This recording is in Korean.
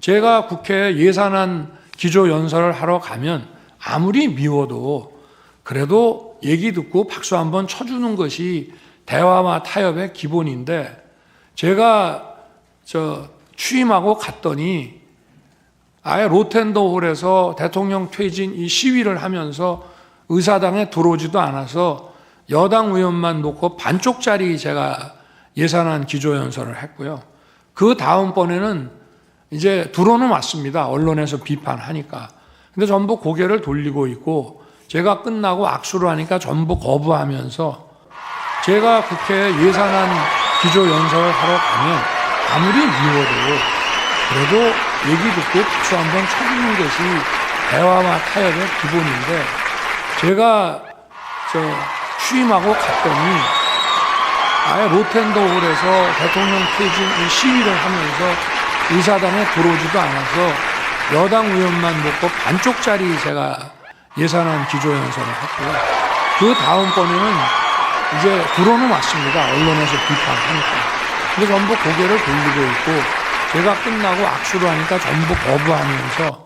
제가 국회 예산안 기조 연설을 하러 가면 아무리 미워도 그래도 얘기 듣고 박수 한번 쳐주는 것이 대화와 타협의 기본인데 제가 저 취임하고 갔더니 아예 로텐더 홀에서 대통령 퇴진 이 시위를 하면서 의사당에 들어오지도 않아서 여당 의원만 놓고 반쪽짜리 제가 예산안 기조연설을 했고요. 그 다음번에는 이제 들어는 왔습니다. 언론에서 비판하니까. 근데 전부 고개를 돌리고 있고 제가 끝나고 악수를 하니까 전부 거부하면서 제가 국회 예산안 기조 연설을 하러 가면 아무리 미워도 그래도 얘기 듣고 박수 한번 쳐주는 것이 대화와 타협의 기본인데 제가 저 취임하고 갔더니 아예 로텐더홀에서 대통령 퇴진 이 시위를 하면서 의사당에 들어오지도 않아서 여당 의원만 놓고 반쪽짜리 제가 예산안 기조연설을 했고요. 그 다음번에는 이제 들어는 왔습니다. 언론에서 비판하니까. 근데 전부 고개를 돌리고 있고 제가 끝나고 악수를 하니까 전부 거부하면서